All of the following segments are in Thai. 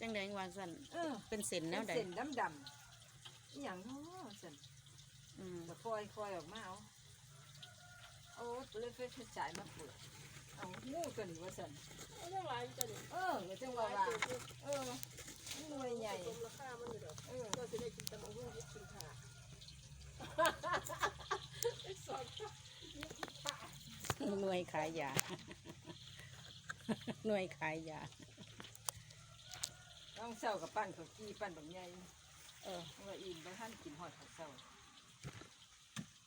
จังไดว่าสั่นเออ เป็นเส้นแนวใดเส้นดำดำๆอหย่างเนาะสันอืมก็คอยคอยออกมาเอาเอาเลยไฟฉายมาเปิดเอางูตัวนี้ว่าสันเอาเรื่องหลายอยู่จ้ะนี่เออก็จังว่าว่าตัวคือเอองูใหญ่สมราคามันอยู่ดอกเออก็จะได้กินตำบักหุ่งยิบกินขาไอ้สอนยิบกินขาหน่วยขายยาหน่วยขายยาต้ องเศร้ากับปั้นข้าวกี้ปั้นแบบใหญ่เออเพราะว่าอินบางท่านกินหอดข้าวเศร้า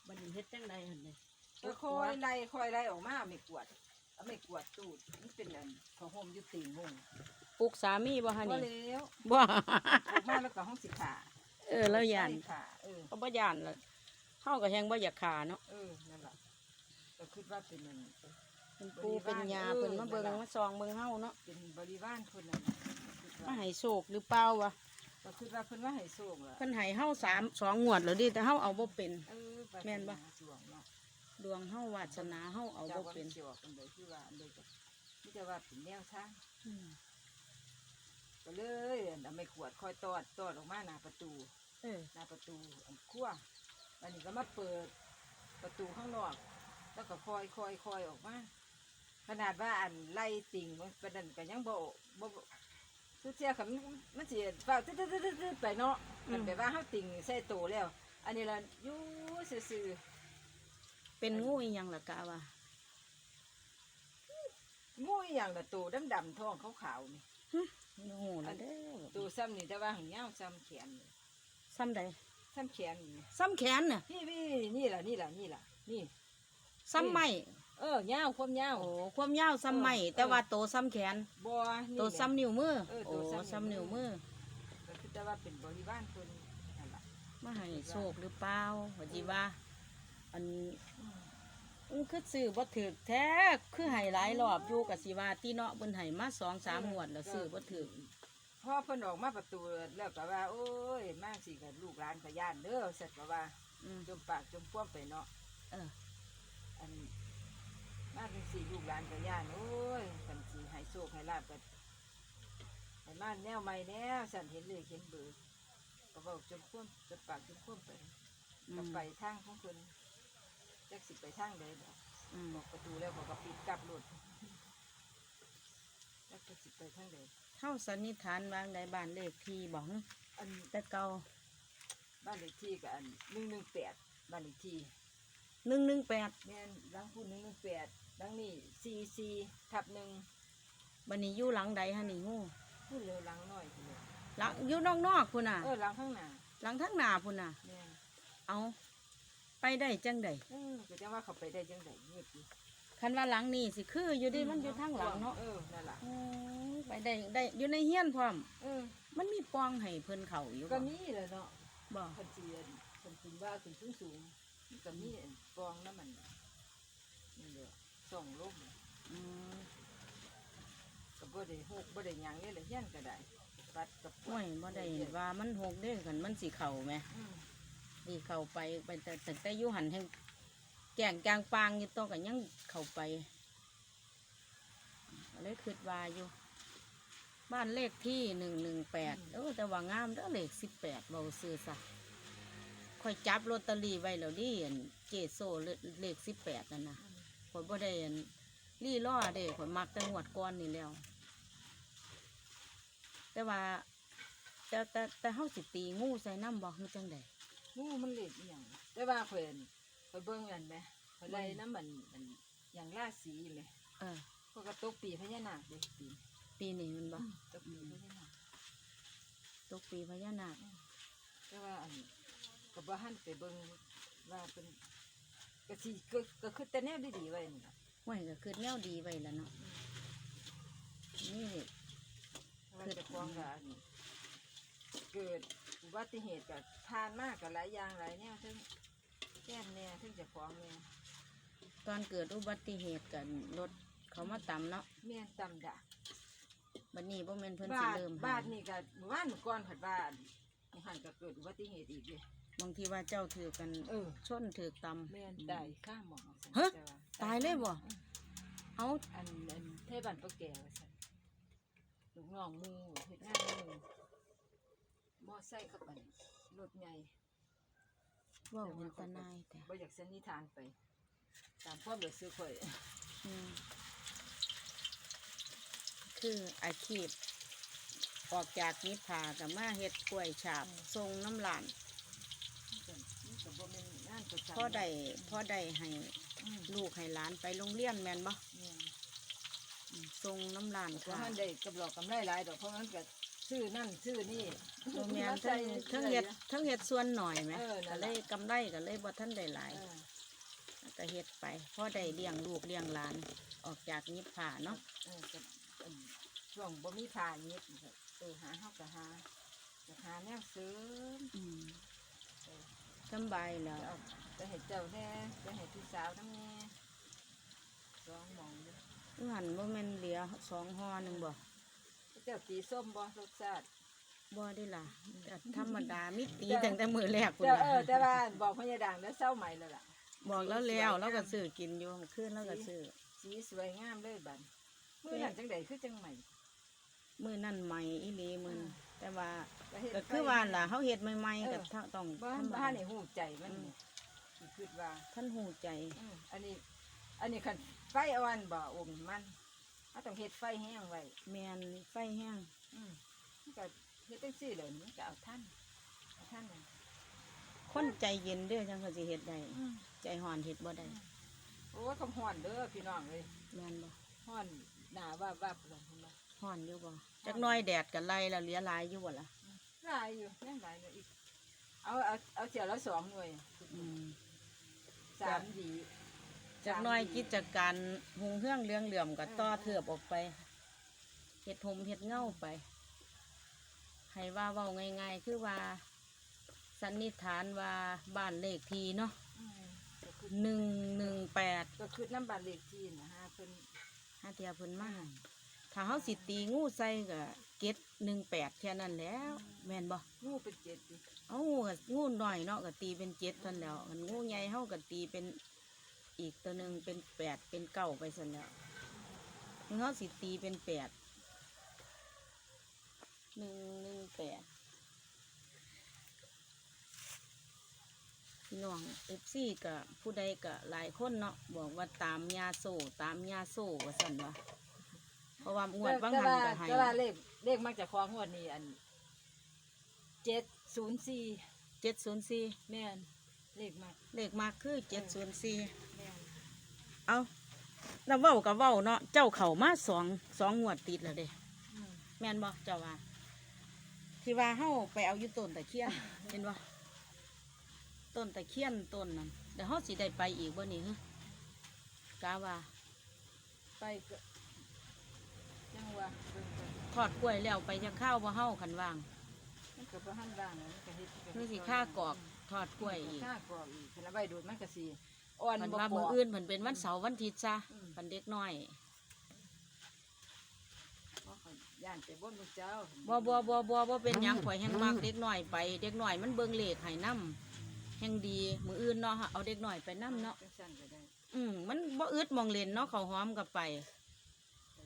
บัดนี้เฮ็ดจังไดหั่นนี่ก็คอยไล่คอยไล่ออกมาไม่กวาดเอาไม่กวาดตูดมันเป็นอันของโฮมอยุตีนมุงปลูกสามีบ่ฮะก็นี่แล้วบ่ออกมาแล้วก็ห้องสิขาเออแล้วยานใส่ขาเออเขาบ่ย่านละเฮาก็แฮงบ่อยากขาเนาะเออนั่นแหละก็คิดว่าเป็นอันเป็นปูเป็นยาเออเพิ่นมาเบิ่งนั่นล่ะมาซองเบิ่งเฮาเนาะเป็นบริวารคนนั้นน่ะคิดมาว่า ให้โชคหรือเปล่าวะก็คิดว่าเพิ่นว่าให้โชคล่ะเพิ่นให้เฮาสามสองงวดแล้วดิแต่เฮาเอาบ่เป็น เออไปแม่นบ่ สวงเนาะดวงเฮาวาสนาเฮาเอาจากบ่ว่าเป็นสิออกอันใดคือว่าอันใดก็มีแต่ว่าเป็นแนวทางอืมก็เลยอันเอาไม่ขวดคอยตอดตอดออกมาหน้าประตู เออหน้าประตูอันขั้วอันนี้ก็มาเปิดประตูข้างนอก แล้วก็คอยคอยคอยออกมา ขนาดว่าอันไล่ติ่งมันประเด็นก็ยังบ่บ่ บ่ทุกเที่ยค่ะมันมันสิเปล่าตึ๊ดตึ๊ดตึ๊ดตึ๊ดไปเนาะมันแบบว่าเฮาติ่งใส่โตแล้ว อันนี้ละอยู่ซื่อเป็นงูอีหยังล่ะกะว่าๆงูอหย่างละโตดำๆท้องขาวๆนี่งูละเด้อโตซ้ำนี่แต่ว่าหางยาวซ้ำแขนนี่ซ้ำใดซ้ำแขนนี่ซ้ำแขนน่ะนี่นี่นี่ล่ะนี่ล่ะนี่ล่ะนี่ ซ้ำไม้ เออยาวความยาว โอ้ความยาวซ้ำไม้เออแต่ว่าโตซ้ำแขนบ่นี่ โตซ้ำนิ้วมือ เออโตโอ้ซ้ำซ้ำนิ้นิ้ววมืมือ อ ก็คือแต่ว่าเป็นบริวารคนนั่นล่ะมาให้โชคหรือเปล่าว่าจิว่า อันมันคือซื้อบ่ถูกแท้คือให้หลายรอบอยู่กับสิว่าที่เนาะเพิ่นให้มาสองสามงวดแล้วซื้อบ่ถูกพ่อเพิ่นออกมาประตูแล้วก็ว่า โอ้ยมาสิกับลูกหลานก็ย่านเด้อเสร็จก็ว่าอืมจมปากจมป้วมไปเนาะเอออัน มาเป็นสี่ลูกหลานก็ย่านโอ้ยกันสิให้โชคให้ลาบกันให้มาแนวใหม่แนวสันเห็นเลยเห็นเบอร์ก็บอกจมป้วมจมปากจมป้วมไปอืก็มไปทางของเพิ่นจักสิไปทางใดดอกอืมบอกประตูแล้วเขาก็ปิดกลับรถจักจะสิไปทางใดเฮาสันนิษฐานวางใดบ้านเลขที่บ่ฮึอันแต่เก่าบ้านเลขที่กับอันหนึ่งหนึ่งแปดบ้านเลขที่118แม่นหลังพูนหนึ่งหนึ่งแปด หลังนี่สี่สี่ทับหนึ่งบัดนี้อยู่หลังใดฮะนี่งูพูดเร็วหลังหน่อยพูดเร็วหลังอยู่นอกๆพุ่นน่ะ เออหลังข้างหน้าหลังทั้งหน้าพุ่นน่ะแม่นเอาไปได้จังไดเออก็จะว่าเขาไปได้จังไดเงียบดิคันว่าหลังนี่สิคืออยู่ดิมันอยู่ทางหลังเนาะเออนั่นล่ะโอ้ยไปได้ได้อยู่ในเฮียนพร้อม เออมันมีปองให้เพิ่นเข้าอยู่ก็บ่มีแหละเนาะบ่ คนจีนคนจีนว่าขึ้นสูงสูงๆมันก็มีอันกองน้ำมันน่ะนี่เดียว ส่องลมอืมก็บ่ได้หกบ่ได้หยังเลยละเฮียนก็ได้ปัดกับปวโอ้ยบ่ได้ว่ามันหกเด้อคันมันสิเข้าแหมอืมดีเข้าไปไปแต่แต่แต่อยู่หันแห่งแก่งกลางปางอยู่ต้องก็ยังเข้าไปก็เลยคิดว่าอยู่ บ้านเลขที่หนึ่งหนึ่งแปดเออแต่ว่างามเด้อเลขสิบแปดเบาซื้อซะค่อยจับลอตเตอรี่ไว้แล้วดิอันเจโซเลเลขสิบแปดนั่นนะ ข่อยบ่ได้อันรี่ล่อเด้ข่อยมักแต่หวดก้อนนี่แล้ว แต่ว่า แต่แต่แต่เฮาสิตีงูใส่น้ำบ่คือจังไดงูมันเล็กอหย่างแต่ว่าเพิ่นเพิ่นเบิ่งอันไหมเพิ่นไล่น้ำมันมันอย่างราศีไหมเออเพิ่นก็ตกปีพญานาคเด็กปีปีนี้มันบ่ตกปีพญานาคตกปีพญานาคแต่ว่าอันก็บ่หันไปเบิ่งว่าเป็น ก็สิก็ก็คือแต่แนวดีๆไว้นี่ล่ะไว้ก็คือแนวดีไว้แล้วเนาะนี่ว่าเจะฟ้าของกับอันเกิดอุบัติเหตุกับทานมากกับหลายอย่างหลายแนวทั้งแก้มแน่ทั้งเจะฟ้าของแน่ตอนเกิดอุบัติเหตุกันรถเขามาต่ำเนาะแม่นตำดาบัดนี้บ่แม่นเพิ่นสิบ้านเริ่มบ้าหานนี่ก็หมู่บ้านหมู่ก้อนผัดบ้านนี่หันก็เกิดอุบัติเหตุอีกเลย บางทีว่าเจ้าถือกันเออชนถือตแม่นตายข้ามหมอฮะตายเลยบ่ออำเอาอันอันเทบันปะแก่ว่าซั่นลูกน้องหมูเฮ็ดงานหมูมอไซค์กับอันรถใหญ่ เว่าเป็นตาหนายแต่บ่อยากสันนิษฐานไป ตามความรู้สึกข่อยอืมคืออาชีพออกจากนิพพากับมาเฮ็ดกล้วยฉาบทรงน้ำหลานมันก็บ่แม่นงาน ประจำพ่อได้พ่อได้ให้อืมลูกให้หลานไปโรงเรียนแม่นบ่เนี่ยอืมทรงน้ำหลานเพกราะว่ามันได้กำไรกำไรหลายดอกเพราะมันก็ซื้อนั่นซื้อนี่ โรงเรียนทั้งทั้งเฮ็ดทั้งเฮ็ดส่วนหน่อยไหมเออนั่ก็นเลล่ะ ยกำไรก็เลยบ่ทันได้หลาย เออก็เฮ็ดไปพ่อได้เลี้ยงลูกเลี้ยงหลานออกจากนิพพานเนาะเออก็อันช่วงบ่มีผ่ายิบก็เออหาเฮาก็หาก็หาแนวเสริมอืมเออ สำบายแล้วจะเอาจะเห็นเจ้าแน่จะเห็นพี่สาวน้ำแน่ร้องหมองอยู่อยู่หันบ่แม่นเหลือสองห่อหนึงบ่เจ้าตีส้มบ่รสชาติบ่ได้ล่ะก็ธรรมดามิตีตั้งแต่มื้อแรกพุ่นแต่ล่ะเออแต่ว่าบอกพญาดังแล้วเศร้าใหม่แล้วล่ะ บอกแล้วแล้วเราก็ซื้อกินอยู่เมื่อคืนเราก็ซื้อสีสวยงามเลยบัดมือนั่นจังใดคือจังใหม่มื้อนั้นใหม่อีหลีมื้อนั้นแต่ว่า ก็เฮ็ดก็คือว่าล่ะเฮาเฮ็ดใหม่ๆก็ต้องบ้าธรนรมบ้านดานี่หูใจมันนี่สิคิดว่าท่านหูใจอืมอันนี้ อันนี้คันไฟอ่อนบ่อมมันเราต้องเฮ็ดไฟแห้งไว้แม่นไฟแห้งอืมมันก็เฮ็ดจังซี่เลยมันก็เอาท่านเอาท่านนั่นคนใจเย็นเด้อจังเขาสิเฮ็ดได้อืมใจห่อนเฮ็ดบ่ได้โอ้ยคำฮ้อนเด้อพี่น้องเอ้ยแม่นบ่ฮ้อนหนาว่าว่าพุ่นพุ่นว่าห่อนอยู่บ่จักหน้อยแดดก็ไล่แล้วเหลือหลายอยู่บ่ล่ะ หลายอยู่ยังหลายอยู่อีก เอาเอาเอาเจียวละสองหน่วยอืมสามดีจักหน้อยสามดีกิจการหุงเฮืองเรื่องเหลื่อมก็ต่อเทือบออกไปเฮ็ดหมเฮ็ดเงาไป ให้ว่าเว้าง่ายๆคือว่าสันนิษฐานว่าบ้านเลขที่เนาะอืมก็คือหนึ่งหนึ่งแปดก็คือน้ำบานเลขที่นะฮะเพิ่นห้าเทียเพิ่นมา ถ้าเฮาสิตีงูใส่ก็เก็ดหนึ่งแปดแค่นั้นแหล้ว แม่นบ่งูเป็นเจ็ดดิเอางูก็งูน้อยเนาะก็ตีเป็นเจ็ดเท่านนแหล้วมันงูใหญ่เฮาก็ตีเป็นอีกตัวหนึ่งเป็นแปดเป็นเก้าไปซั่นแหล้วเฮาสิตีเป็นแปดหนึ่งหนึ่งแปดพี่น้องเอฟซีกับผู้ใดกับหลายคนเนาะบอกว่าตามยาโซตามยาโซว่าสั่นวะ เพราะว่างวดบางแต่หันว่าก็ให้แต่ว่าเลขเลขมักจะคล้องงวดนี้อันเจ็ดศูนย์สี่เจ็ดศูนย์สี่แม่นเลขมักเลขมากคือเจ็ดศูนย์สี่แม่นเอาแล้วเว้ากับเว้าเนาะเจ้าเข่ามาสองสองงวดติดแล้วเด้อืมแม่นบ่เจ้าว่า ที่ว่าเฮาไปเอาอยู่ต้นตะเคียน เห็นบ่ต้นตะเคียนต้นนั้นเดี๋ยวเฮาสิได้ไปอีกบ่นี่ฮะกาว่าไปก็ ยังว่าเบิ่งก่อนทอดกล้วยแล้วไปจะข้าวบ่เฮาคันว่างมันก็บ่ทันว่างนะมันก็เฮ็ดนี่สิค่ากอกทอดกล้วยอีกค่ากอกอีกคันเอาไว้ดูดมันก็สิอ่อนมันบ่ว่าปมื้ออก อื่นเพิ่นเป็นวันเสาร์วันอาทิตย์ซะอืม เพิ่นเด็กน้อยเพราะข้อยย่านไปบ่นลูกเจ้าบ่บ่บ่บ่บ่เป็นหยังข่อยแฮงมากเด็กน้อยไป เด็กน้อยมันเบิ่งเลขให้นํแฮงดีมื้ออื่นเนาะเอาเด็กน้อยไปนํเนาะจังซั่นก็ได้อืมมันบ่อึดมองเล่นเนาะเขาวหอมกับไป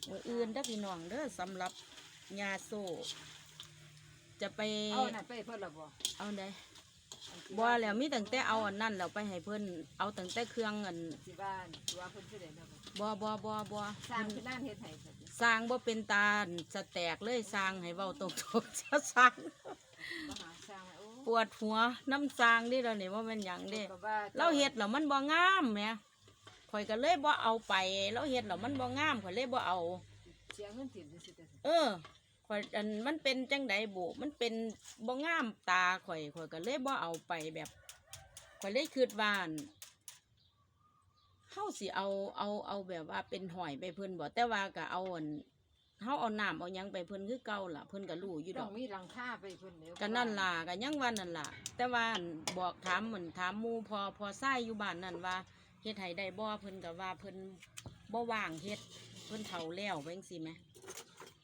มืออื่นเด้อพี่น้องเด้อสำหรับยาโซจะไปเอาน่ะไปเพิ่นละบ่เอาได้อันที่บ่แล้วมีตั้งแต่เอาอันนั้นแล้วไปให้เพิ่นเอาตั้งแต่เครื่องอันที่บ้านตัวเพิ่นสิได้แล้วบ่บ่บ่บ่บ่สร้างที่นั่นเฮ็ดให้เพิ่นสร้างบ่เป็นตาสแตกเลยสร้างให้เว้าตรงๆจะสร้างมาหาสร้างโอ้ปวดหัวน้ำสร้างนี่แล้วนี่ว่ามันหยังเด้ก็ว่าเราเฮ็ดแล้วมันบ่งามแหม ข่อยก็เลยบ่เอาไปเราเฮ็ดแล้วมันบ่งามข่อยเลยบ่เอา เสียเงินถิ่มจังซี่แต่เออข่อยอันมันเป็นจังไดบุมันเป็นบ่งามตาข่อยข่อยก็เลยบ่เอาไปแบบข่อยเลยคิดว่าอั่นเฮาสิเอาเอาเอาแบบว่าเป็นหอยไปเพิ่นบ่แต่ว่าก็เอาอันเฮาเอาน้ำเอาหยังไปเพิ่นคือเก่าล่ะเพิ่นก็รู้อยู่ดต้อองกมีหลังคาไปเพิ่นแล้วก็นั่นล่ะก็ยังว่านั่นล่ะ แต่ว่าอั่นบอกถามเหมือนถามหมู่พอพอทรายอยู่บ้านนั่นว่า เฮ็ดให้ได้บ่เพิ่นก็ว่าเพิ่นบ่ว่างเฮ็ดเพิ่นเฒ่าแล้วไปจังซี่แหม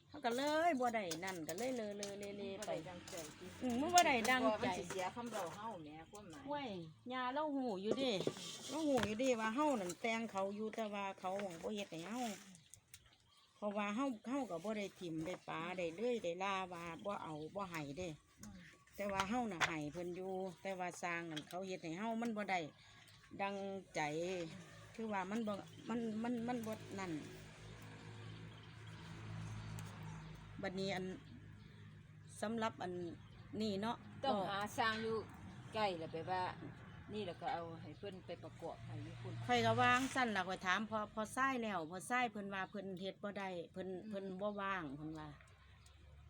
เขาก็เลยบ่ได้นั่นก็เลยเลอเลอเลเลบ่ไปได้ดังใจติอืมมันบ่ได้ดังใจมันสิเสียคำเราเฮาแหมความหมายห้วยยาเราหูอยู่เดิเราหูอยู่เดิว่าเฮานั่นแต่งเขาอยู่แต่ว่าเขาบ่เฮ็ดให้เฮาเพราะว่าเฮาเฮาก็บ่ได้ถิ่มได้ปลาได้เลื่อยได้ลาว่าบ่เอาบ่ให้เด้อืมแต่ว่าเฮาน่ะให้เพิ่นอยู่แต่ว่าสร้างนั่นเขาเฮ็ดให้เฮามันบ่ได้ ดังใจ คือว่ามันบ่มันมันมันบ่นั่นบัดนี้อันสำหรับอันนี่เนาะต้องก็หาสร้างอยู่ใกล้แล้วไปว่า นี่แล้วก็เอาให้เพิ่นไปประกอบให้อยู่คุณข่อยก็วางสั้นล่ะข่อยถามพอพอซ้ายแล้วพอซ้ายเพิ่นว่าเพิ่นเฮ็ดบ่ได้เพิ่นเพิ่นบ่ว่างเพิ่นว่า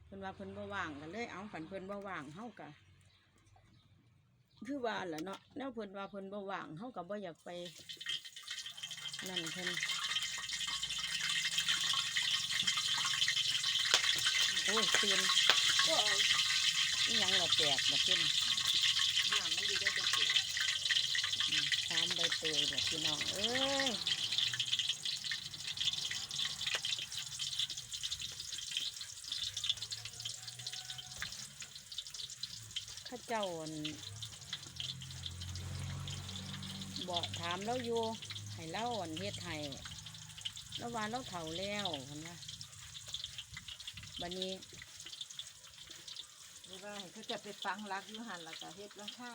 เพิ่นว่าเพิ่นบ่ว่างก็เลยเอาฝันเพิ่นบ่ว่างเฮาก็ คือว่าแหละเนาะแนวเพิ่นว่าเพิ่นบ่ว่างเฮาก็บ่อยากไป นั่นเพิ่นโอ้ยเตือนก็เอาอีหยังละแปลกแบบเพิ่นน้ำมันอยู่ได้เด็กอืมตามใบเตยแบบพี่น้องเอ้ยข้าเจ้าอัน บอกถามเราอยู่ให้เล่าอันเฮ็ดให้แล้วว่าเราเฒ่าแล้วเห็นไหมบัดนี้หรือว่าให้เขาจะไปฟังรักอยู่หันแล้วก็เฮ็ดหลังคา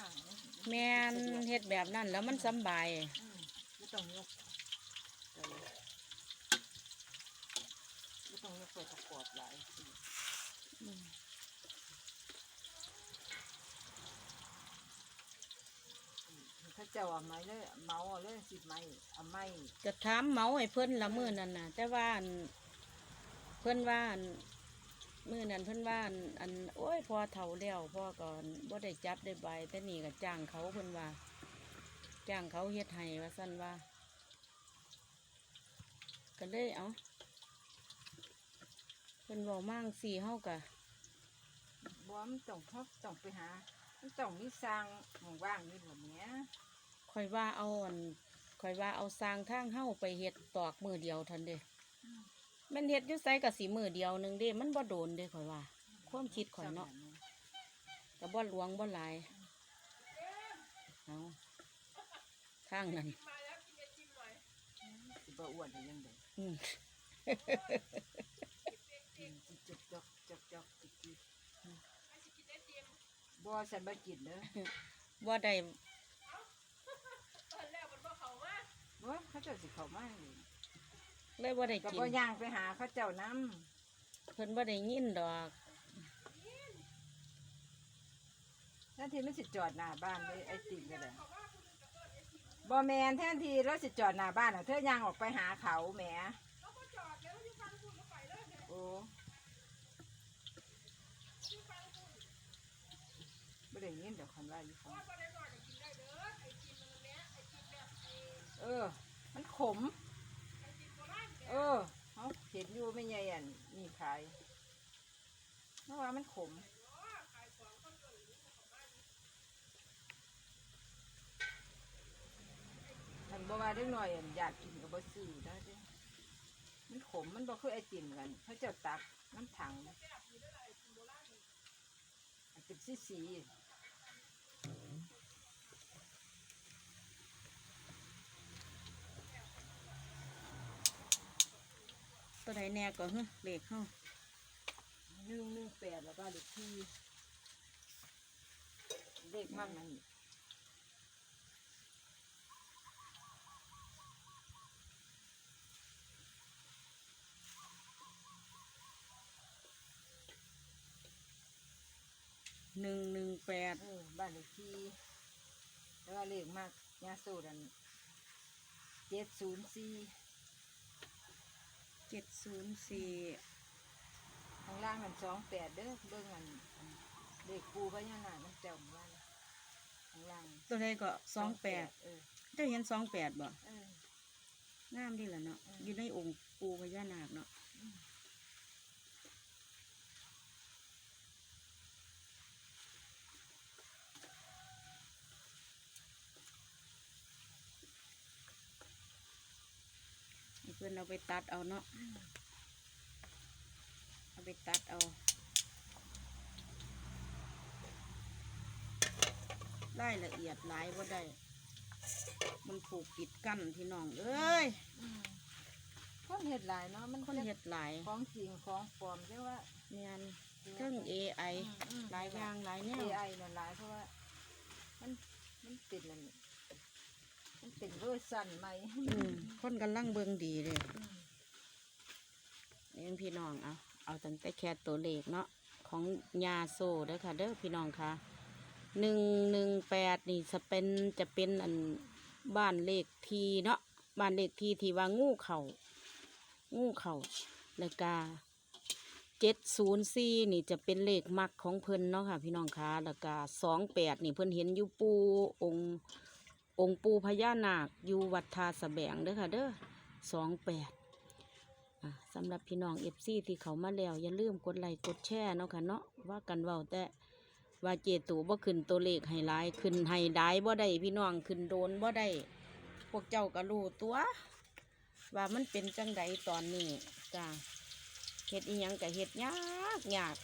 แม่นเฮ็ดแบบนั้นแล้วมันสำบายอืมไม่ต้องยกไปไม่ต้องยกไปประกอบหลาย อืม เจ้าเอาไม้เลยเมาเอาเลยสิไม้เอาไม้จะถามเมาให้เพิ่นละมือนั้นน่ะ แต่ว่าอันเพิ่นว่าอันมือนั้นเพิ่นว่าอันอันโอ้ยพอเฒ่าแล้วพ่อก่อนบ่ได้จับได้ใบแต่นี่ก็จ้างเขาเพิ่นว่า จ้างเขาเฮ็ดให้ว่าซั่นว่าก็เลยเอาเพิ่นเว้ามั่งสี่เฮาก็บัวมต้องเขาต้องไปหาต้องมีสร้างหมู่ว่างนี่แบบเนี้ย ค่อยว่าเอาอันค่อยว่าเอาสร้างทางเฮาไปเฮ็ดตอกมือเดียวทันเด้แม่นเฮ็ดอยู่ไสก็สิมือเดียวหนึงเด้ มันบ่โดนเด้ข่อยว่า ความคิดข่อยเนาะก็บ่หลวงบ่หลายเอาทางนั้นมาแล้วกินไอติมหน่อยสิบ่อ้วนได้ยังไงอืมจกจกจกจกจิกจิกให้สิกินไอติมบัวฉันบ่กินเด้อบ่ได้ ตอนแรกมันบ่เข้า มาบัวเขาเจ้าสิเข้ามาให้เลยบ่ได้ก็กินบ่ย่างไปหาเขาเจ้านํเพิ่นบ่ได้ยินดอกแทนที่มันสิจอดหน้าบ้านเลยไอ้ติ่งก็ได้บ่แมนแทนที่เราสิจอดหน้าบ้านอะเธอย่างออกไปหาเขาแหมแล้วก็จอดแล้วอยู่ฟังคุณก็ไปเลยเนี่ยโอ้บ่ได้ยินเดี๋ยวคันว่าอยู่ฟัง เออ มันขม เออเขาเห็นอยู่ไม่ใหญ่อันนี่ขายเพราะว่ามันขมอันบอว่าเด็กหน่อยอันอยากกินก็บ่ซื้อได้เด้มันขมมันบ่คือไอติมกันเขาจ้าตักน้ำถังอันเป็นสีสี ตัวใดแน่ก็ฮึเลขเฮาหนึ่งหนึ่งแปดแล้วก็เด็กที่เด็กมันมัน118เออบ้านเด็กที่แล้วก็เลขมากยาสูดันเจ็ดศูนย์สี่ 704ข้างล่างมันสองแปดเด้อเบิ่งอันอันเลขปูพญานาคมันเจ้าหมู่บ้านข้างล่างตัวใดก็เออ28เจ้าเห็น28บ่เอองามดีล่ะเนาะอืมอยู่ในองค์ปู่พญานาคเนาะ พื่อนเอาไปตัดเอาเนาะเอาไปตัดเอารายละเอียดหลายว่าได้ มันผูกปิดกั้นพี่น้องเอ้ยอืมคนเฮ็ดหลายเนาะมันคนเฮ็ดหลายของจริงของปลอมใช่ว่าแม่นเครื่อง AI หลายอย่างหลายแนวเอไอน่ะหลายเพราะว่ามันมันเป็นนั่นมัน เป็นเวอร์ชันใหมอืมคนกำลังเบิ่งดีเลยเอ็นพี่น้องเอาเอาตั้งแต่แค่ตัวเลขเนาะของยาโซเด้อค่ะ เด้อพี่น้องค่ะหนึ่งหนึ่งแปดนี่จะเป็นจะเป็นอันบ้านเลขทีเนาะบ้านเลขทีที่ว่างูเข่างูเข่าแล้วก็เจ็ดศูนย์สี่นี่จะเป็นเลขมักของเพิ่นเนาะค่ะ พี่น้องค่ะแล้วก็สองแปดนี่เพิ่นเห็นอยู่ปูองค์ องค์ปูพญานาคอยู่วัดทาสแบงเด้อค่ะเด้อสองแปดสำหรับพี่น้องเอฟซีที่เขามาแล้ว อย่าลืมกดไลค์กดแชร์เนาะค่ะเนาะว่ากันเว้าแต่ว่าเจตูบ่ขึ้นตัวเลขให้หลายขึ้นให้ได้บ่ได้พี่น้องขึ้นโดนบ่ได้พวกเจ้าก็รู้ตัว ว่ามันเป็นจังใดตอนนี้จ้าเฮ็ดอีหยังก็เฮ็ดยากยาก